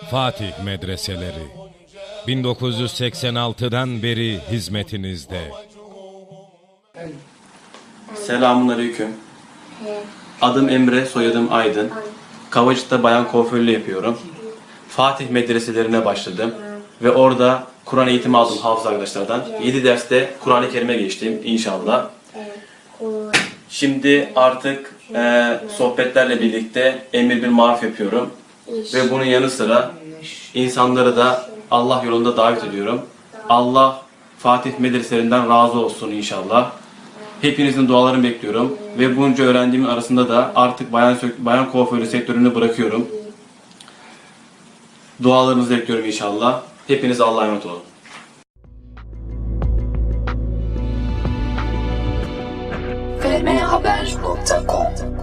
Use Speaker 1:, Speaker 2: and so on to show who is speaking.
Speaker 1: Fatih Medreseleri 1986'dan beri hizmetinizde.
Speaker 2: Selamünaleyküm. Adım Emre, soyadım Aydın. Kavacık'ta bayan kuaförlüğü yapıyorum. Fatih medreselerine başladım. Ve orada Kur'an eğitimi aldım hafız arkadaşlardan. 7 derste Kur'an-ı Kerim'e geçtim inşallah. Şimdi artık e, sohbetlerle birlikte emir bir marif yapıyorum. Ve bunun yanı sıra insanları da Allah yolunda davet ediyorum. Allah Fatih medreselerinden razı olsun inşallah. Hepinizin dualarını bekliyorum. Ve bunca öğrendiğimin arasında da artık bayan, bayan kuaförü sektörünü bırakıyorum. Dualarınızı bekliyorum inşallah. Hepiniz Allah'a emanet olun.
Speaker 3: fmhaber.com